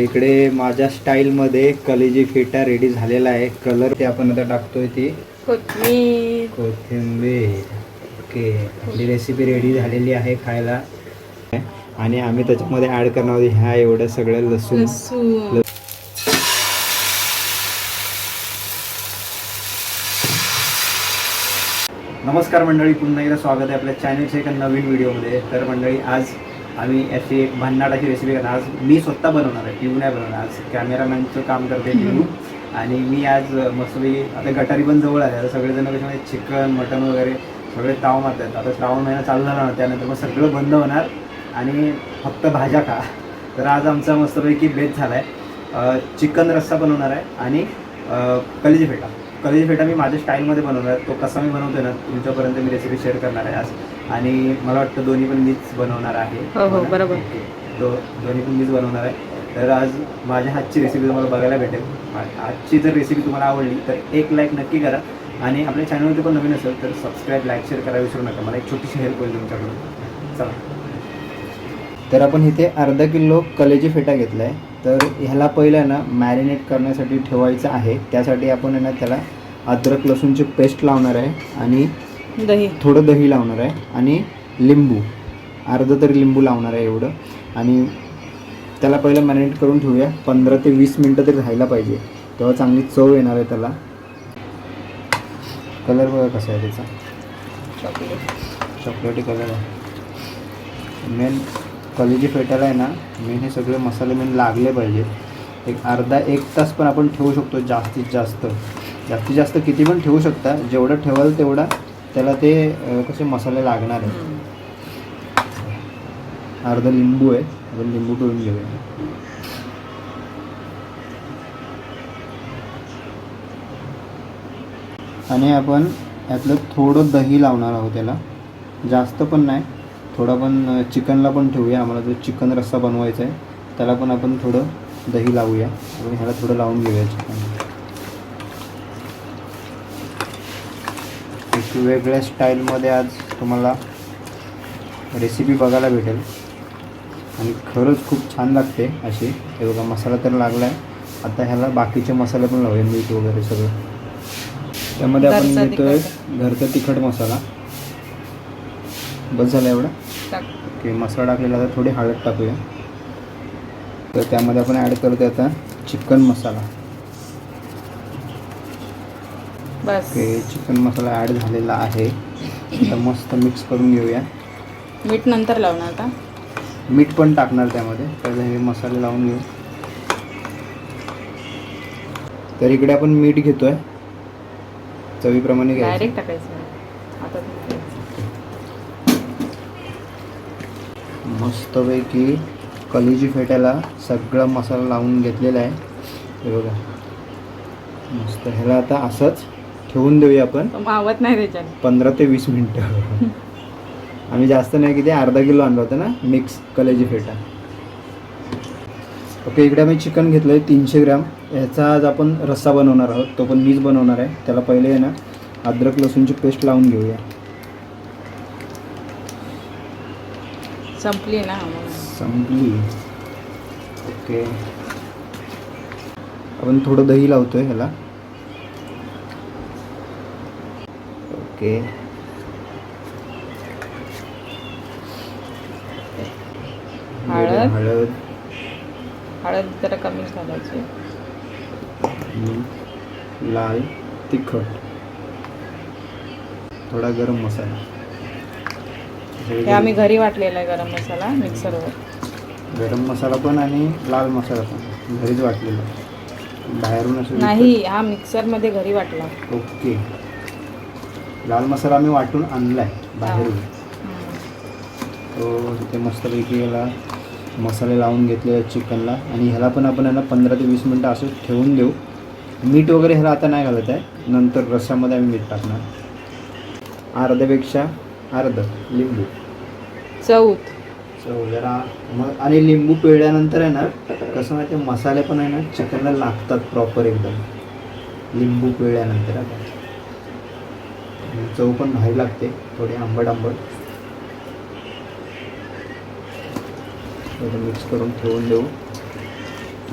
इकडे माझ्या स्टाईलमध्ये कलेजी फेटा रेडी झालेला आहे. कलर ते आपण आता टाकतोय ती. कोथिंबीर. ओके. आपली रेसिपी रेडी झालेली आहे खायला. आणि आम्ही त्याच्यामध्ये ॲड करणार आहोत ह्या एवढं सगळं लसूण. लसूण. नमस्कार मंडळी पुन्हा एकदा स्वागत आहे आपल्या चॅनलच्या एका नवीन व्हिडिओमध्ये तर मंडळी आज आम्ही अशी एक भन्नाटाची रेसिपी करणार. आज मी स्वतः बनवणार आहे पिऊ नाही बनवणार. आज कॅमेरामॅनचं काम करते पिऊ आणि मी आज मस्तपैकी आता गटारी पण जवळ आले आता सगळेजण म्हणजे चिकन मटन वगैरे सगळे ताव मारतात. आता श्रावण महिना चालू झाला ना त्यानंतर मग सगळं बंद होणार. आणि फक्त भाज्या खा. तर आज आमचा मस्तपैकी बेत झाला आहे चिकन रस्सा बनवणार आहे आणि कलेजी फेटा कलेजी फेटा मी माझ्या स्टाईलमध्ये बनवणार आहे. तो कसा मी बनवतोय ना तुमच्यापर्यंत मी रेसिपी शेअर करणार आहे. आज आणि मला वाटतं दोन्ही पण मीच बनवणार आहे. हो, हो, बरोबर. दो दोन्ही पण मीच बनवणार आहे. तर आज माझ्या हातची रेसिपी तुम्हाला बघायला भेटेल. आजची जर रेसिपी तुम्हाला आवडली तर एक लाईक नक्की करा. आणि आपल्या चॅनलवरती पण नवीन असेल तर सबस्क्राईब लाईक शेअर करायला विसरू नका. मला एक छोटीशी हेल्प होईल तुमच्याकडून. चला. तर आपण इथे अर्धा किलो कलेजी फेटा घेतला आहे तर ह्याला पहिलं ना मॅरिनेट करण्यासाठी ठेवायचं आहे. त्यासाठी आपण आहे ना त्याला अद्रक लसूणची पेस्ट लावणार आहे. आणि दही. थोडं दही लावणार आहे आणि लिंबू. अर्धं तरी लिंबू लावणार आहे एवढं. आणि त्याला पहिलं मॅरिनेट करून ठेवूया. पंधरा ते वीस मिनटं तरी राहायला पाहिजे. तेव्हा चांगली चव येणार आहे त्याला. कलर बघा कसा आहे त्याचा. चॉकलेट. चॉकलेटी कलर आहे. मेन कलेजी फेटायला आहे ना मेन हे सगळे मसाले मेन लागले पाहिजे. एक अर्धा एक तास पण आपण ठेवू शकतो जास्तीत जास्त. जास्तीत जास्त किती पण ठेवू शकता. जेवढं ठेवाल तेवढा त्याला ते कसे मसाले लागणार आहेत. अर्धा लिंबू आहे. आपण लिंबू पिळून घेऊया. आणि आपण यातलं थोडं दही लावणार आहोत त्याला. जास्त पण नाही. थोडं पण चिकनला पण ठेवूया. आम्हाला जो चिकन रस्सा बनवायचा आहे त्याला पण आपण थोडं दही लावूया. आपण ह्याला थोडं लावून घेऊया चिकन एक वेगळ्या स्टाईलमध्ये आज तुम्हाला रेसिपी बघायला भेटेल. आणि खरंच खूप छान लागते अशी. हे बघा मसाला तर लागला आहे आता ह्याला बाकीचे मसाले पण लावूया मीठ वगैरे सगळं. त्यामध्ये आपण घेतोय तिखट. घरचा तिखट मसाला. बस झाला एवढा? ओके मसाला टाकलेला आता थोडी हळद टाकूया. तर त्यामध्ये आपण ॲड करतो आता चिकन मसाला. बस. चिकन मसाला ॲड झालेला आहे. आता मस्त मिक्स करून घेऊया. मीठ नंतर लावणार का? मीठ पण टाकणार त्यामध्ये. पहिले हे मसाले लावून घेऊ. तर इकडे आपण मीठ घेतोय. चवीप्रमाणे डायरेक्ट टाकायचं आता मस्तपैकी कलेजी फेट्याला सगळा मसाला लावून घेतलेला आहे. हे बघा. मस्त. ह्याला आता असंच ठेवून देऊया आपण. मावत नाही त्याच्याने पंधरा ते वीस मिनटं. आम्ही जास्त नाही किती? अर्धा किलो आणलं होतं ना? मिक्स कलेजी फेटा. ओके इकडे आम्ही चिकन घेतलं आहे तीनशे ग्रॅम. ह्याचा आज आपण रस्सा बनवणार आहोत. तो पण मीच बनवणार आहे. त्याला पहिले आहे ना अद्रक लसूणची पेस्ट लावून घेऊया. संपली ना. संपली. ओके. आपण थोडं दही लावतोय ह्याला. ओके. हळद. हळद. हळद जरा कमी घालायची. लाल तिखट. थोडा गरम मसाला. हे आम्ही घरी वाटलेला आहे गरम मसाला मिक्सरवर. गरम मसाला पण आणि लाल मसाला पण. घरीच वाटलेला. बाहेरून असं नाही हा मिक्सरमध्ये घरी वाटला. ओके. लाल मसाला आम्ही वाटून आणलाय बाहेरून. हम्म. तो तिथे मस्तपैकी याला मसाले लावून घेतले चिकनला. आणि ह्याला पण आपण याला पंधरा ते वीस मिनटं असं ठेवून देऊ. मीठ वगैरे ह्याला आता नाही घालत आहे. नंतर रस्सामध्ये आम्ही मीठ टाकणार. अर्ध्यापेक्षा अर्ध लिंबू. चौथ सो जरा मग आणि लिंबू पिळल्यानंतर आहे ना कसं माहिती आहे, मसाले पण आहे ना चिकनला लागतात प्रॉपर एकदम. लिंबू पिळल्यानंतर. आता आणि चव पण भारी लागते. थोडी आंबट आंबट मिक्स करून ठेवून देऊ.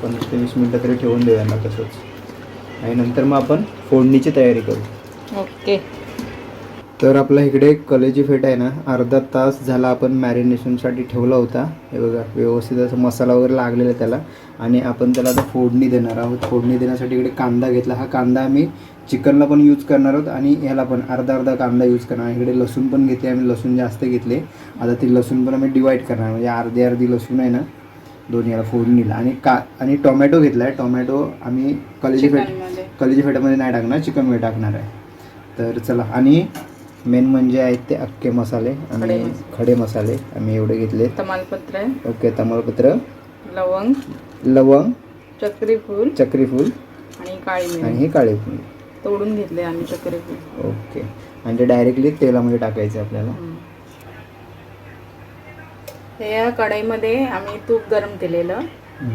पंधरा ते वीस मिनटं तरी ठेवून देऊ यांना तसंच. आणि नंतर मग आपण फोडणीची तयारी करू. ओके. तर आपला इकडे कलेजी फेट आहे ना अर्धा तास झाला आपण मॅरिनेशनसाठी ठेवला होता. हे बघा व्यवस्थित असं मसाला वगैरे लागलेला आहे त्याला. आणि आपण त्याला आता फोडणी देणार आहोत. फोडणी देण्यासाठी इकडे कांदा घेतला. हा कांदा आम्ही चिकनला पण यूज करणार आहोत आणि ह्याला पण अर्धा अर्धा कांदा यूज करणार इकडे लसूण पण घेतले आम्ही लसूण जास्त घेतले. आता ती लसूण पण आम्ही डिवाईड करणार. म्हणजे अर्धी अर्धी लसूण आहे ना दोन्ही याला फोडणीला. आणि का आणि टोमॅटो घेतला आहे. टोमॅटो आम्ही कलेजी फेट कलेजी फेटामध्ये नाही टाकणार चिकनमध्ये टाकणार आहे. तर चला आणि मेन म्हणजे आहेत ते अख्खे मसाले आणि. खडे मसाले. आम्ही एवढे घेतले. तमालपत्र. ओके तमालपत्र. लवंग. लवंग. चक्री फूल चक्री फूल आणि काळी आणि हे काळे फूल तोडून घेतले आम्ही चक्री फूल ओके. आणि ते डायरेक्टली तेलामध्ये टाकायचं आपल्याला. हे या कढईमध्ये आम्ही तूप गरम केलेलं.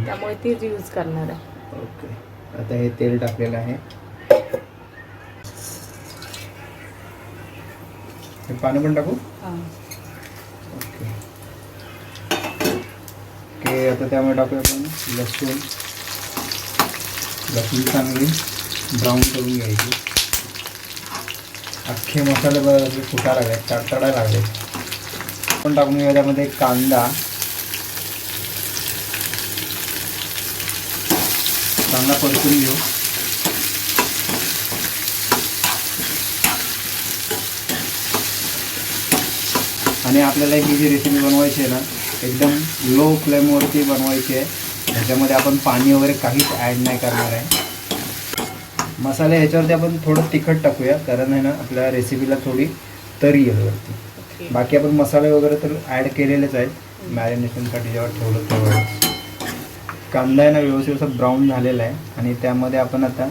त्यामुळे तीच यूज करणार आहे. ओके. आता हे तेल टाकलेलं आहे. हे पाणी पण टाकू? ओके. ओके आता त्यामुळे टाकूया आपण लसूण. लसूण चांगली ब्राऊन करून घ्यायची. अख्खे मसाले बघा फुटा लागले तडतडायला लागले. आपण टाकून घेऊया त्यामध्ये कांदा. चांगला परतून घेऊ. आणि आपल्याला ही जी रेसिपी बनवायची आहे ना एकदम लो फ्लेमवरती बनवायची आहे. ह्याच्यामध्ये आपण पाणी वगैरे काहीच ॲड नाही करणार आहे. मसाले ह्याच्यावरती आपण थोडं तिखट टाकूया कारण आहे ना आपल्या रेसिपीला थोडी तरी येईल वरती. ओके. बाकी आपण मसाले वगैरे तर ॲड केलेलेच आहेत. मॅरिनेशनसाठी जेव्हा ठेवलं तेव्हा कांदा आहे ना व्यवस्थित असं ब्राऊन झालेला आहे. आणि त्यामध्ये आपण आता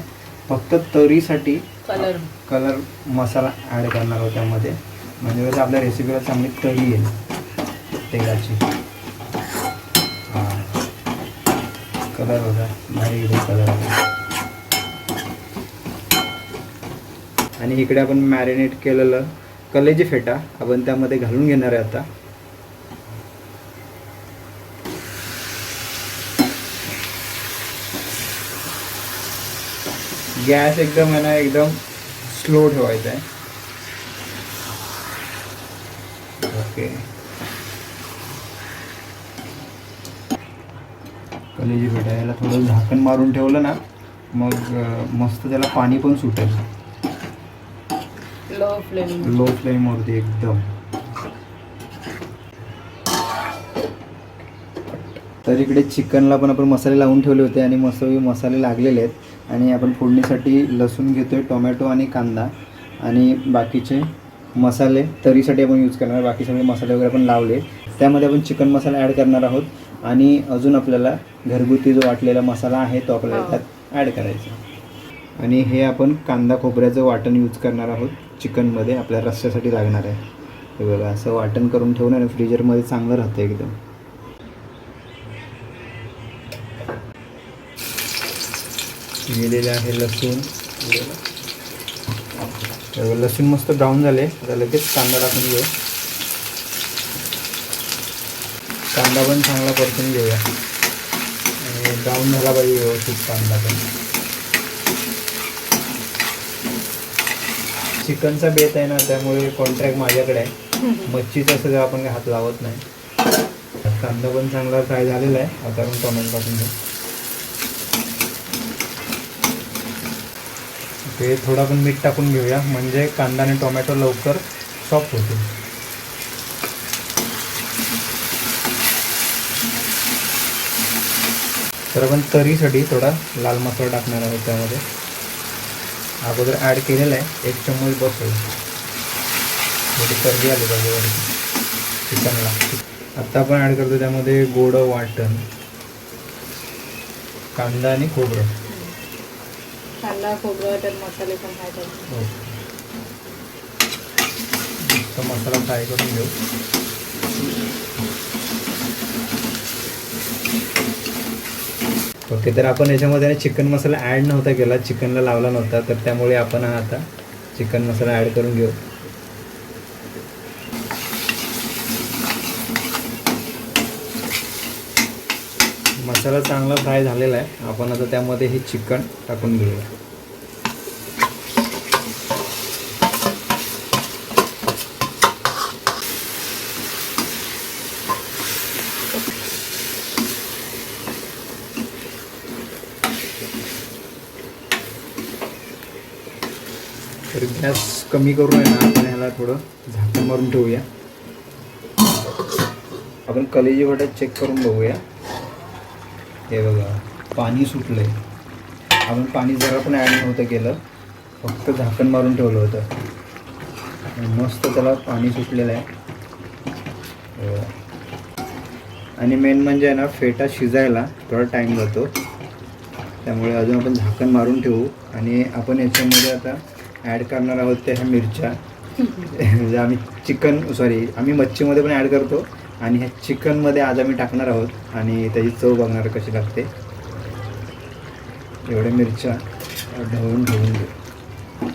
फक्त तरीसाठी कलर कलर मसाला ॲड करणार आहोत त्यामध्ये. म्हणजे कसं आपल्या रेसिपीला चांगली तळी येईल तेलाची. हां. कलर होता भारी कलर होता आणि इकडे आपण मॅरिनेट केलेलं कलेजी फेटा आपण त्यामध्ये घालून घेणार आहे आता. गॅस एकदम आहे ना एकदम स्लो ठेवायचा आहे. ओके. कलेजी फेटा याला थोडं झाकण मारून ठेवलं ना मग मस्त त्याला पाणी पण सुटेल. लो फ्लेम लो फ्लेमवरती एकदम. तर इकडे चिकनला पण आपण मसाले लावून ठेवले होते आणि मस्त मसाले लागलेले आहेत. आणि आपण फोडणीसाठी लसूण घेतोय टोमॅटो आणि कांदा. आणि बाकीचे मसाले तरीसाठी आपण यूज करणार. बाकी सगळे मसाले वगैरे आपण लावले. त्यामध्ये आपण चिकन मसाला ॲड करणार आहोत. आणि अजून आपल्याला घरगुती जो वाटलेला मसाला आहे तो आपल्याला हो. त्यात ॲड करायचा. आणि हे आपण कांदा खोबऱ्याचं वाटण यूज करणार आहोत. चिकनमध्ये आपल्या रस्स्यासाठी लागणार आहे. हे बघा असं वाटण करून ठेवून आहे फ्रीजरमध्ये चांगलं राहतं एकदम. गेलेले आहे लसूण. हे लसूण मस्त ब्राऊन झाले. आता लगेच कांदा टाकून घेऊ. कांदा पण चांगला परतून घेऊया. आणि ब्राऊन झाला पाहिजे व्यवस्थित कांदा पण. चिकनचा बेत आहे ना त्यामुळे कॉन्ट्रॅक्ट माझ्याकडे आहे. मच्छीचा सगळं आपण हात लावत नाही. कांदा पण चांगला फ्राय झालेला आहे. आता आपण टोमॅटो टाकून घेऊ. ते थोडं आपण मीठ टाकून घेऊया. म्हणजे कांदा आणि टोमॅटो लवकर सॉफ्ट होतील. तर आपण तरीसाठी थोडा लाल मसाला टाकणार आहोत त्यामध्ये. अगोदर ॲड केलेला आहे. एक चम्मच बस होईल थोडी तर्री आली पाहिजे वरती. चिकनला. आत्ता आपण ॲड करतो त्यामध्ये गोड वाटण. कांदा आणि खोबरं. कांदा खोबरं त्यात मसाले पण काय ओके हो. मसाला फ्राय करून घेऊ. ओके तर आपण याच्यामध्ये चिकन मसाला ॲड नव्हता केला चिकनला लावला नव्हता तर त्यामुळे आपण हा आता चिकन मसाला ॲड करून घेऊ. मसाला चांगला फ्राय झालेला आहे. आपण आता त्यामध्ये हे चिकन टाकून घेऊया. तर गॅस कमी करून आहे ना आपण ह्याला थोडं झाकण मारून ठेवूया. आपण कलेजी वाटत चेक करून बघूया. हे बघा पाणी सुटलंय. आपण पाणी जरा पण ॲड नव्हतं केलं. फक्त झाकण मारून ठेवलं होतं. मस्त त्याला पाणी सुटलेलं आहे. आणि मेन म्हणजे आहे ना फेटा शिजायला थोडा टाईम जातो. त्यामुळे अजून आपण झाकण मारून ठेवू. आणि आपण याच्यामध्ये आता ॲड करणार आहोत त्या ह्या मिरच्या. म्हणजे आम्ही चिकन सॉरी आम्ही मच्छीमध्ये पण ॲड करतो. आणि ह्या चिकनमध्ये आज आम्ही टाकणार आहोत आणि त्याची चव बघणार कशी लागते. एवढ्या मिरच्या ढवळून ठेवून देऊ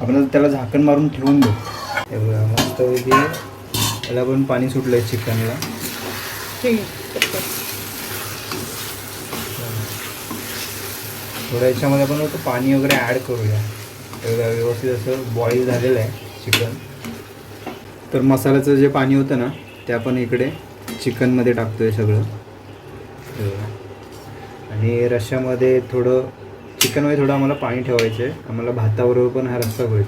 आपण त्याला झाकण मारून ठेवून देऊ. हे बघा मस्तपैकी त्याला पण पाणी सुटलं आहे चिकनला. ठीक आहे याच्यामध्ये आपण पाणी वगैरे ॲड करूया. एवढं व्यवस्थित असं बॉईल झालेलं आहे चिकन. तर मसाल्याचं जे पाणी होतं ना ते आपण इकडे चिकनमध्ये टाकतो आहे सगळं. आणि रश्श्यामध्ये थोडं चिकनमध्ये थोडं आम्हाला पाणी ठेवायचं आहे. आम्हाला भाताबरोबर पण हा रस्सा होईल.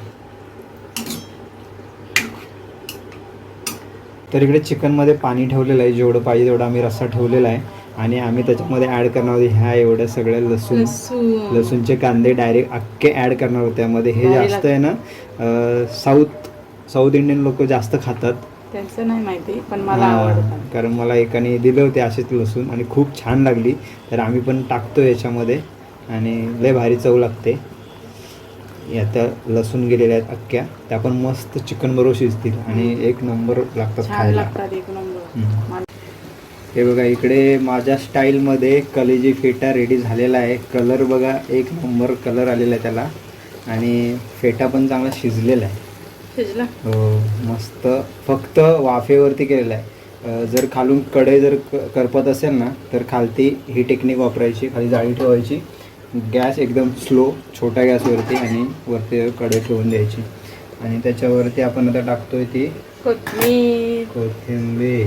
तर इकडे चिकनमध्ये पाणी ठेवलेलं आहे जेवढं पाहिजे तेवढं आम्ही रस्सा ठेवलेला आहे. आणि आम्ही त्याच्यामध्ये ॲड करणार आहोत ह्या एवढ्या सगळ्या लसूण लसूण. लसूणचे कांदे डायरेक्ट अख्खे ॲड करणार होते त्यामध्ये हे जास्त आहे ना साऊथ साऊथ इंडियन लोक जास्त खातात. त्यांचं नाही माहिती पण मला हा, आवडतं कारण मला एकाने दिले होते असेच लसूण आणि खूप छान लागली. तर आम्ही पण टाकतो याच्यामध्ये आणि लय भारी चव लागते. यात लसूण गेलेल्या आहेत अख्ख्या. त्या पण मस्त चिकन बरोबर शिजतील आणि एक नंबर लागतात छान खायला. लागतात एक नंबर. हम्म. मला- हे बघा इकडे माझ्या स्टाईलमध्ये कलेजी फेटा रेडी झालेला आहे. कलर बघा एक नंबर कलर आलेला आहे त्याला. आणि फेटा पण चांगला शिजलेला आहे. शिजला हो मस्त. फक्त वाफेवरती केलेला आहे. जर खालून कढई जर करपत असेल ना तर खालती ही टेक्निक वापरायची. खाली जाळी ठेवायची. गॅस एकदम स्लो छोट्या गॅसवरती आणि वरती कढई ठेवून द्यायची. आणि त्याच्यावरती आपण आता टाकतोय ती कोथमीर कोथिंबीर.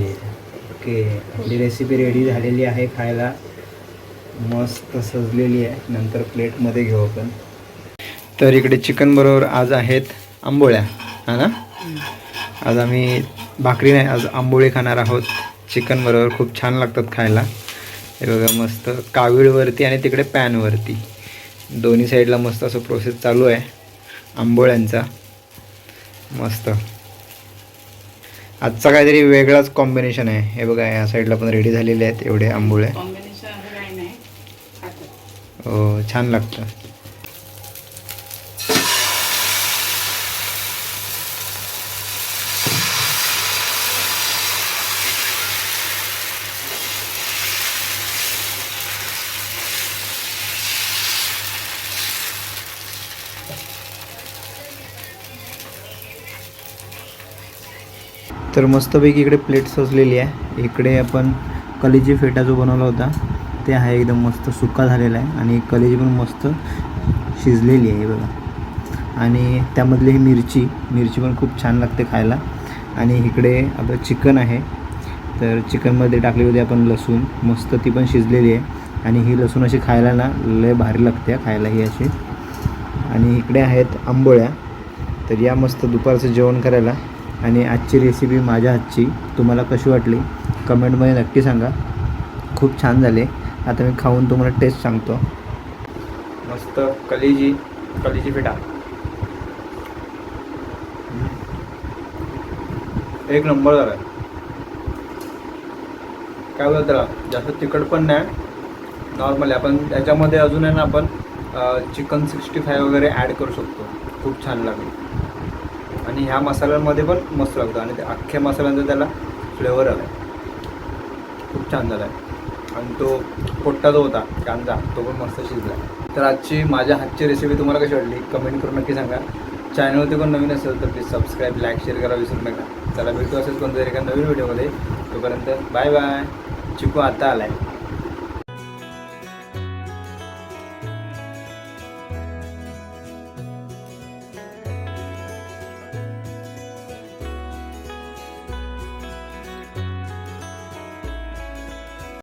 ओके. आपली रेसिपी रेडी झालेली आहे खायला. मस्त सजलेली आहे. नंतर प्लेटमध्ये घेऊ आपण. तर इकडे चिकन बरोबर आज आहेत आंबोळ्या. हा ना? आज आम्ही भाकरी नाही आज आंबोळी खाणार आहोत. चिकन बरोबर खूप छान लागतात खायला. हे बघा मस्त कावीळवरती आणि तिकडे पॅनवरती. दोन्ही साईडला मस्त असं प्रोसेस चालू आहे आंबोळ्यांचा. मस्त. आजचा काहीतरी वेगळाच कॉम्बिनेशन आहे. हे बघा या साईडला पण रेडी झालेले आहेत एवढे आंबोळे. हो छान लागतं. तर मस्तपैकी इकडे प्लेट सजलेली आहे. इकडे आपण कलेजी फेटा जो बनवला होता ते आहे एकदम मस्त सुका झालेला आहे आणि कलेजी पण मस्त शिजलेली आहे बघा. आणि त्यामधली ही मिरची मिरची पण खूप छान लागते खायला. आणि इकडे आपलं चिकन आहे. तर चिकनमध्ये टाकली होती आपण लसूण मस्त ती पण शिजलेली आहे. आणि ही लसूण अशी खायला ना लय भारी लागते खायला ही अशी. आणि इकडे आहेत आंबोळ्या. तर या मस्त दुपारचं जेवण करायला. आणि आजची रेसिपी माझ्या हातची. तुम्हाला कशी वाटली? कमेंटमध्ये नक्की सांगा. खूप छान झाले. आता मी खाऊन तुम्हाला टेस्ट सांगतो. मस्त कलेजी कलेजी पिठा. एक नंबर झाला. काय बोलत त्याला? जास्त तिखट पण नाही. नॉर्मल आहे. आपण त्याच्यामध्ये अजून आहे ना आपण चिकन सिक्स्टी फाय वगैरे ॲड करू शकतो. खूप छान लागेल. आणि ह्या मसाल्यांमध्ये पण मस्त लागतो. आणि त्या अख्ख्या मसाल्यांचा त्याला फ्लेवर आला खूप छान झाला आहे आणि तो पोट्टा जो होता कांदा तो पण मस्त शिजला तर आजची माझ्या हातची रेसिपी तुम्हाला कशी वाटली कमेंट करून नक्की सांगा. चॅनलवरती पण नवीन असेल तर प्लीज सबस्क्राईब लाईक शेअर करा विसरू नका. चला भेटू असेल कोणत्या एका नवीन व्हिडिओमध्ये तोपर्यंत बाय बाय चिकू आता आला आहे